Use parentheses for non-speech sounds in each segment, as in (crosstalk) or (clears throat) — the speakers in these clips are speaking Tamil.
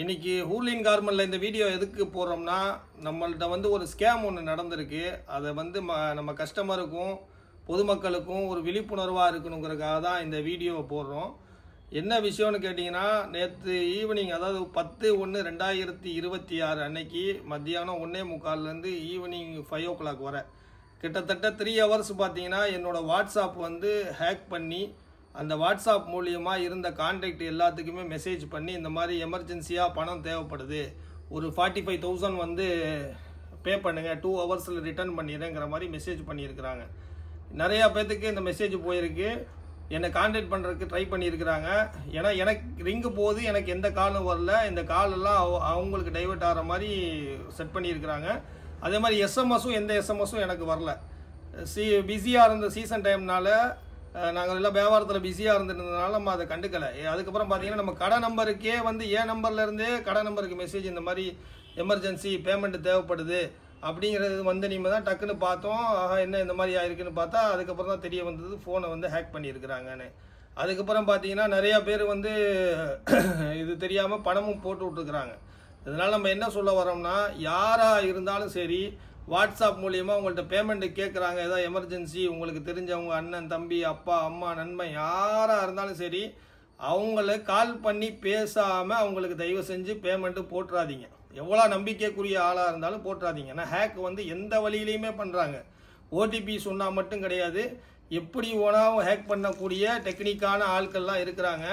இன்றைக்கி ஹூர்லின் கார்மெண்ட்டில் இந்த வீடியோ எதுக்கு போடுறோம்னா நம்மள்ட்ட வந்து ஒரு ஸ்கேம் ஒன்று நடந்திருக்கு. அதை வந்து ம நம்ம கஸ்டமருக்கும் பொதுமக்களுக்கும் ஒரு விழிப்புணர்வாக இருக்கணுங்கிறதுக்காக தான் இந்த வீடியோவை போடுறோம். என்ன விஷயம்னு கேட்டிங்கன்னா நேற்று ஈவினிங் அதாவது பத்து ஒன்று ரெண்டாயிரத்தி இருபத்தி ஆறு அன்னைக்கு மத்தியானம் ஒன்றே முக்கால்லேருந்து ஈவினிங் ஃபைவ் ஓ கிளாக் வரை. கிட்டத்தட்ட த்ரீ ஹவர்ஸ் பார்த்தீங்கன்னா என்னோடய வாட்ஸ்அப் வந்து ஹேக் பண்ணி அந்த வாட்ஸ்அப் மூலியமாக இருந்த கான்டாக்ட் எல்லாத்துக்குமே மெசேஜ் பண்ணி இந்த மாதிரி எமர்ஜென்சியாக பணம் தேவைப்படுது. ஒரு ஃபார்ட்டி ஃபைவ் தௌசண்ட் வந்து பே பண்ணுங்கள் டூ ஹவர்ஸில் ரிட்டர்ன் பண்ணிடுறேங்கிற மாதிரி மெசேஜ் பண்ணியிருக்கிறாங்க. நிறையா பேர்த்துக்கு இந்த மெசேஜ் போயிருக்கு. என்னை காண்டாக்ட் பண்ணுறதுக்கு ட்ரை பண்ணியிருக்கிறாங்க. ஏன்னா எனக்கு ரிங்கு போகுது எனக்கு எந்த காலும் வரல. இந்த காலெல்லாம் அவ- அவங்களுக்கு டைவர்ட் ஆகிற மாதிரி செட் பண்ணியிருக்கிறாங்க. அதே மாதிரி எஸ்எம்எஸும் எந்த எஸ்எம்எஸும் எனக்கு வரல. சி பிஸியாக இருந்த சீசன் டைம்னால நாங்கள் எல்லாம் வியாபாரத்தில் பிஸியாக இருந்ததுனால நம்ம அதை கண்டுக்கலை. அதுக்கப்புறம் பார்த்தீங்கன்னா நம்ம கடை நம்பருக்கே வந்து ஏ நம்பர்லேருந்தே கடை நம்பருக்கு மெசேஜ் இந்த மாதிரி எமர்ஜென்சி பேமெண்ட் தேவைப்படுது அப்படிங்கிறது வந்து நீங்கள் தான் டக்குன்னு பார்த்தோம். ஆஹா என்ன இந்த மாதிரி ஆயிருக்குன்னு பார்த்தா அதுக்கப்புறம் தான் தெரிய வந்தது ஃபோனை வந்து ஹேக் பண்ணியிருக்கிறாங்கன்னு. அதுக்கப்புறம் பார்த்தீங்கன்னா நிறையா பேர் வந்து (clears throat) இது தெரியாமல் பணமும் போட்டு விட்டுருக்குறாங்க. இதனால் நம்ம என்ன சொல்ல வரோம்னா யாராக இருந்தாலும் சரி வாட்ஸ்அப் மூலியமாக உங்கள்கிட்ட பேமெண்ட்டு கேட்குறாங்க ஏதோ எமர்ஜென்சி உங்களுக்கு தெரிஞ்சவங்க அண்ணன் தம்பி அப்பா அம்மா நண்பன் யாராக இருந்தாலும் சரி அவங்கள கால் பண்ணி பேசாமல் அவங்களுக்கு தயவு செஞ்சு பேமெண்ட்டு போட்டுறாதீங்க. எவ்வளோ நம்பிக்கைக்குரிய ஆளாக இருந்தாலும் போட்டுறாதீங்க. ஏன்னா ஹேக் வந்து எந்த வழியிலையுமே பண்ணுறாங்க ஓடிபி சொன்னால் மட்டும் கிடையாது. எப்படி ஓனாவும் ஹேக் பண்ணக்கூடிய டெக்னிக்கான ஆட்கள்லாம் இருக்கிறாங்க.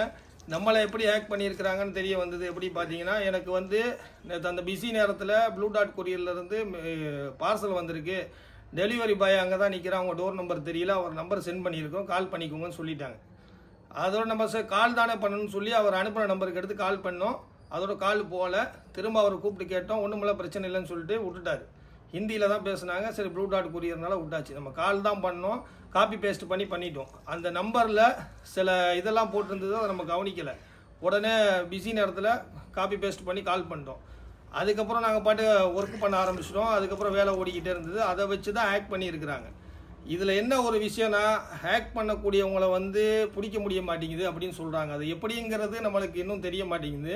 நம்மளை எப்படி ஹேக் பண்ணியிருக்கிறாங்கன்னு தெரிய வந்தது எப்படி பார்த்தீங்கன்னா எனக்கு வந்து நேற்று அந்த பிஸி நேரத்தில் ப்ளூ டாட் கொரியர்லேருந்து பார்சல் வந்திருக்கு. டெலிவரி பாய் அங்கே தான் நிற்கிறான் அவங்க டோர் நம்பர் தெரியல. அவர் நம்பர் சென்ட் பண்ணியிருக்கோம். கால் பண்ணிக்கோங்கன்னு சொல்லிட்டாங்க. அதோட நம்ம சார் கால் தானே பண்ணணும்னு சொல்லி அவர் அனுப்புன நம்பருக்கு எடுத்து கால் பண்ணோம். அதோட கால் போகல திரும்ப அவரை கூப்பிட்டு கேட்டோம். ஒன்றுமில்ல பிரச்சனை இல்லைன்னு சொல்லிட்டு விட்டுட்டாரு. ஹிந்தியில் தான் பேசுனாங்க. சரி ப்ளூ டாட் கூறியதுனால விட்டாச்சு. நம்ம கால் தான் பண்ணோம். காப்பி பேஸ்ட் பண்ணி பண்ணிட்டோம். அந்த நம்பரில் சில இதெல்லாம் போட்டிருந்தது அதை நம்ம கவனிக்கலை. உடனே பிஸி நேரத்தில் காப்பி பேஸ்ட் பண்ணி கால் பண்ணிட்டோம். அதுக்கப்புறம் நாங்கள் பாட்டு ஒர்க் பண்ண ஆரம்பிச்சிட்டோம். அதுக்கப்புறம் வேலை ஓடிக்கிட்டே இருந்தது. அதை வச்சு தான் ஹேக் பண்ணியிருக்கிறாங்க. இதில் என்ன ஒரு விஷயம்னா ஹேக் பண்ணக்கூடியவங்களை வந்து பிடிக்க முடிய மாட்டேங்குது அப்படின்னு சொல்கிறாங்க அது எப்படிங்கிறது நம்மளுக்கு இன்னும் தெரிய மாட்டேங்குது.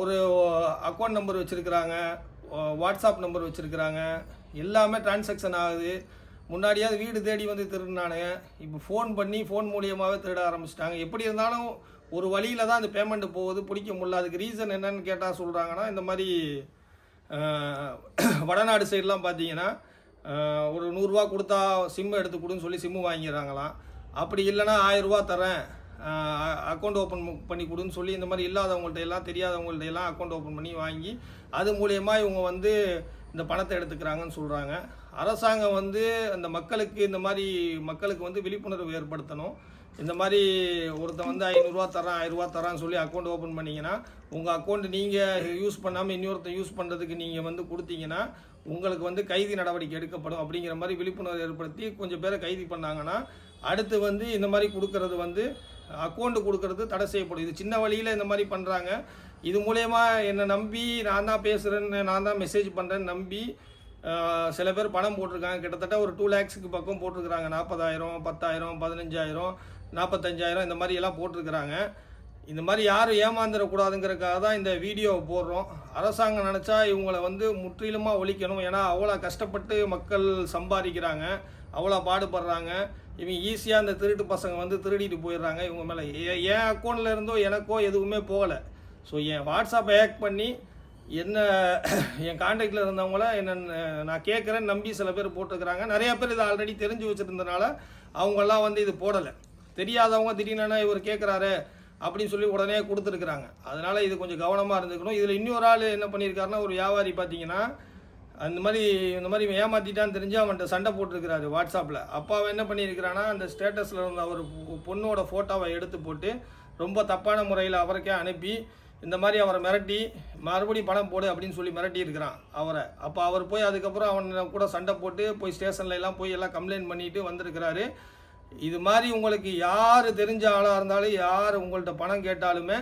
ஒரு அக்கௌண்ட் நம்பர் வச்சுருக்கிறாங்க. வாட்ஸ்அப் நம்பர் வச்சுருக்கிறாங்க. எல்லாமே டிரான்சாக்ஷன் ஆகுது. முன்னாடியாவது வீடு தேடி வந்து திருடினானுங்க. இப்போ ஃபோன் பண்ணி ஃபோன் மூலியமாகவே திருட ஆரம்பிச்சிட்டாங்க. எப்படி இருந்தாலும் ஒரு வழியில் தான் அந்த பேமெண்ட்டு போகுது. பிடிக்க முடியல. அதுக்கு ரீசன் என்னன்னு கேட்டால் சொல்கிறாங்கன்னா இந்த மாதிரி வடநாடு சைட்லாம் பார்த்தீங்கன்னா ஒரு நூறுரூவா கொடுத்தா சிம்மு எடுத்து கொடுன்னு சொல்லி சிம்மு வாங்கிடுறாங்களாம். அப்படி இல்லைன்னா ஆயிரரூவா தரேன் அக்கௌண்ட் ஓப்பன் பண்ணி கொடுன்னு சொல்லி இந்த மாதிரி இல்லாதவங்கள்ட்ட எல்லாம் தெரியாதவங்கள்ட்ட எல்லாம் அக்கௌண்ட் ஓப்பன் பண்ணி வாங்கி அது மூலயமா இவங்க வந்து இந்த பணத்தை எடுத்துக்கிறாங்கன்னு சொல்கிறாங்க அரசாங்கம் வந்து அந்த மக்களுக்கு இந்த மாதிரி மக்களுக்கு வந்து விழிப்புணர்வு ஏற்படுத்தணும். இந்த மாதிரி ஒருத்தன் வந்து ஐநூறுரூவா தரான் ஆயிரரூவா தரான்னு சொல்லி அக்கௌண்ட் ஓப்பன் பண்ணிங்கன்னா உங்கள் அக்கௌண்ட் நீங்கள் யூஸ் பண்ணாமல் இன்னொருத்தன் யூஸ் பண்ணுறதுக்கு நீங்கள் வந்து கொடுத்தீங்கன்னா உங்களுக்கு வந்து கைதி நடவடிக்கை எடுக்கப்படும் அப்படிங்கிற மாதிரி விழிப்புணர்வு ஏற்படுத்தி கொஞ்சம் பேரை கைது பண்ணாங்கன்னா அடுத்து வந்து இந்த மாதிரி கொடுக்கறது வந்து அக்கௌண்ட்டு கொடுக்கறது தடை செய்யப்படும். இது சின்ன வழியில் இந்த மாதிரி பண்ணுறாங்க இது மூலயமா என்னை நம்பி நான் தான் பேசுகிறேன்னு நான் தான் மெசேஜ் பண்ணுறேன்னு நம்பி சில பேர் பணம் போட்டிருக்காங்க. கிட்டத்தட்ட ஒரு டூ லேக்ஸுக்கு பக்கம் போட்டிருக்கிறாங்க. நாற்பதாயிரம் பத்தாயிரம் பதினஞ்சாயிரம் நாற்பத்தஞ்சாயிரம் இந்த மாதிரி எல்லாம் போட்டிருக்கிறாங்க. இந்த மாதிரி யாரும் ஏமாந்துடக்கூடாதுங்கிறதுக்காக தான் இந்த வீடியோவை போடுறோம். அரசாங்கம் நினச்சா இவங்களை வந்து முற்றிலுமாக ஒழிக்கணும். ஏன்னா அவ்வளோ கஷ்டப்பட்டு மக்கள் சம்பாதிக்கிறாங்க. அவ்வளோ பாடுபடுறாங்க. இவங்க ஈஸியாக இந்த திருட்டு பசங்க வந்து திருடிட்டு போயிடுறாங்க. இவங்க மேலே என் அக்கௌண்ட்டில் இருந்தோ எனக்கோ எதுவுமே போகலை. ஸோ என் வாட்ஸ்அப்பை ஹேக் பண்ணி என்ன என் காண்டாக்டில் இருந்தவங்கள என்ன நான் கேட்குறேன்னு நம்பி சில பேர் போட்டிருக்கிறாங்க. நிறையா பேர் இதை ஆல்ரெடி தெரிஞ்சு வச்சுருந்தனால அவங்கெல்லாம் வந்து இது போடலை. தெரியாதவங்க திடீர்னு இவர் கேட்குறாரு அப்படின்னு சொல்லி உடனே கொடுத்துருக்குறாங்க. அதனால் இது கொஞ்சம் கவனமாக இருந்துக்கணும். இதில் இன்னொரு ஆள் என்ன பண்ணியிருக்காருன்னா ஒரு வியாபாரி பார்த்தீங்கன்னா அந்த மாதிரி இந்த மாதிரி ஏமாற்றிட்டான்னு தெரிஞ்சு அவன்கிட்ட சண்டை போட்டிருக்கிறாரு வாட்ஸ்அப்பில் அப்போ அவன் என்ன பண்ணியிருக்கிறான்னா அந்த ஸ்டேட்டஸில் இருந்த அவர் பொண்ணோட ஃபோட்டோவை எடுத்து போட்டு ரொம்ப தப்பான முறையில் அவருக்கே அனுப்பி இந்த மாதிரி அவரை மிரட்டி மறுபடியும் பணம் போடு அப்படின்னு சொல்லி மிரட்டி இருக்கிறான் அவரை. அப்போ அவர் போய் அதுக்கப்புறம் அவன் கூட சண்டை போட்டு போய் ஸ்டேஷன்ல எல்லாம் போய் எல்லாம் கம்ப்ளைண்ட் பண்ணிட்டு வந்திருக்கிறாரு. இது மாதிரி உங்களுக்கு யார் தெரிஞ்ச ஆளாக இருந்தாலும் யார் உங்கள்கிட்ட பணம் கேட்டாலுமே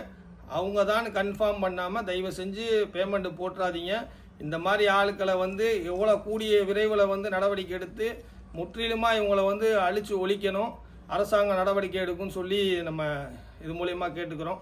அவங்க தான் கன்ஃபார்ம் பண்ணாமல் தயவு செஞ்சு பேமெண்ட் போட்டுறாதீங்க. இந்த மாதிரி ஆட்களை வந்து எவ்வளோ கூடிய விரைவில் வந்து நடவடிக்கை எடுத்து முற்றிலுமாக இவங்களை வந்து அழித்து ஒழிக்கணும். அரசாங்கம் நடவடிக்கை எடுக்கும்னு சொல்லி நம்ம இது மூலயமா கேட்டுக்கிறோம்.